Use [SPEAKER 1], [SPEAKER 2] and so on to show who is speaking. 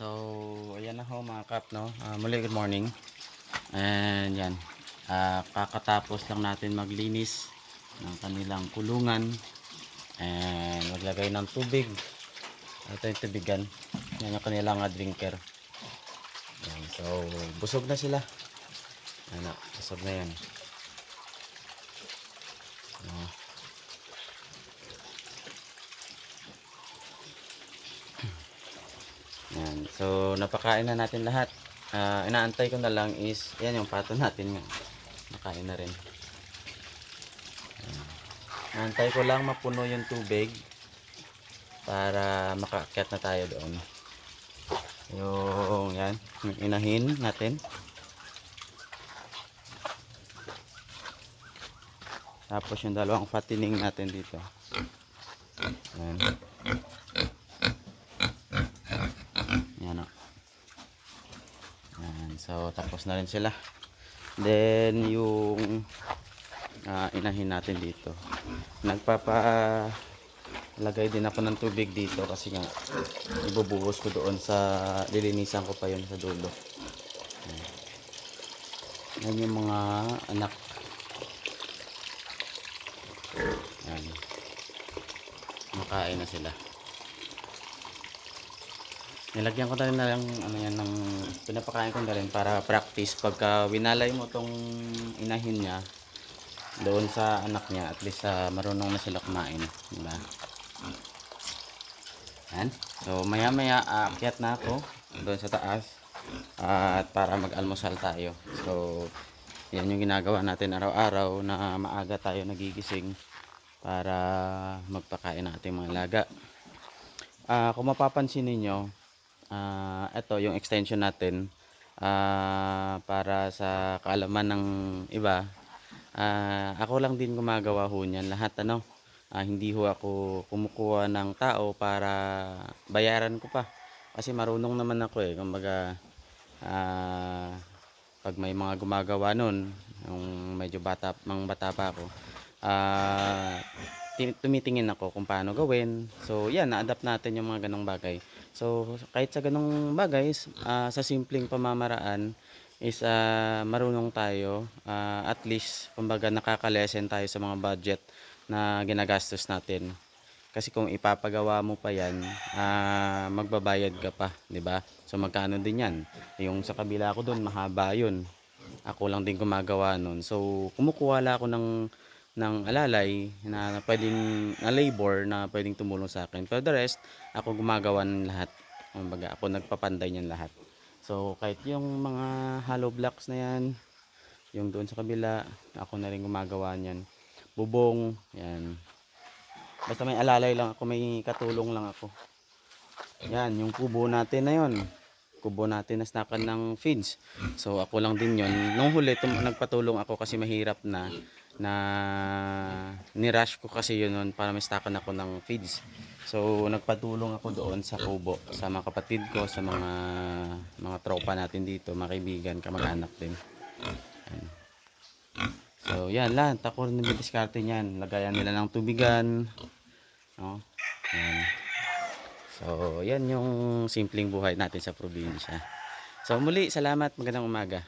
[SPEAKER 1] So, ayan na ho mga kap, no? Ah, muli, good morning. And yan, ah, kakatapos lang natin maglinis ng kanilang kulungan. And maglagay ng tubig. Ito yung tubigan. Yan yung kanilang ah, drinker. Yan, so, busog na sila. Ano, busog na yan. Yan. So, napakain na natin lahat. Ah, inaantay ko na lang is, yan yung pato natin. Nakain na rin. Inaantay ko lang mapuno yung tubig para makaakyat na tayo doon. Yung, yan, inahin natin. Tapos yung dalawang fattening natin dito. Yan. Yan o. Yan. So, tapos na rin sila. Then, yung ah, inahin natin dito. Nagpapa lagay din ako ng tubig dito kasi nga ibubuhos ko doon sa lilinisan ko pa yun sa dulo. Yan yung mga anak. Yan. Makain na sila. Nilagyan ko na rin na lang ano yan ng pinapakain ko na rin para practice pagka winalay mo tong inahin niya doon sa anak niya at least ah, marunong na sila kumain, di ba? Yan. So maya maya aakyat na ako doon sa taas at para mag-almusal tayo. So yan yung ginagawa natin araw-araw na maaga tayo nagigising para magpakain ng ating mga laga. Ah, kung mapapansin ninyo, ah ito yung extension natin ah, para sa kaalaman ng iba. Ah, ako lang din gumagawa ho niyan lahat ano. Ah, hindi ho ako kumukuha ng tao para bayaran ko pa. Kasi marunong naman ako eh. Kumbaga ah, pag may mga gumagawa nun, yung medyo bata, mga bata pa ako, ti- tumitingin ako kung paano gawin. So, yan, na-adapt natin yung mga ganong bagay. So, kahit sa ganong bagay, ah, sa simpleng pamamaraan, is ah, marunong tayo. ah, at least, kumbaga, nakakalesen tayo sa mga budget na ginagastos natin. Kasi kung ipapagawa mo pa yan, ah, magbabayad ka pa, 'di ba? So magkano din 'yan? Yung sa kabila ko doon, mahaba 'yun. Ako lang din gumagawa noon. So kumukuha lang ako ng ng alalay na, na pwedeng na labor na pwedeng tumulong sa akin. Pero the rest, ako gumagawa ng lahat. Kumbaga, ako nagpapanday niyan lahat. So kahit yung mga hollow blocks na 'yan, yung doon sa kabila, ako na rin gumagawa niyan. Bubong, 'yan. Basta may alalay lang ako, may katulong lang ako. Yan, yung kubo natin na yon. Kubo natin na snakan ng feeds. So ako lang din yon. Nung huli, tum- nagpatulong ako kasi mahirap na na nirush ko kasi yun nun para may stockan ako ng feeds. So nagpatulong ako doon sa kubo sa mga kapatid ko, sa mga mga tropa natin dito, mga kaibigan, kamag-anak din. So, yan lang. Tako rin yung diskarte niyan. Lagayan nila ng tubigan. No? Yan. So, yan yung simpleng buhay natin sa probinsya. So, muli, salamat. Magandang umaga.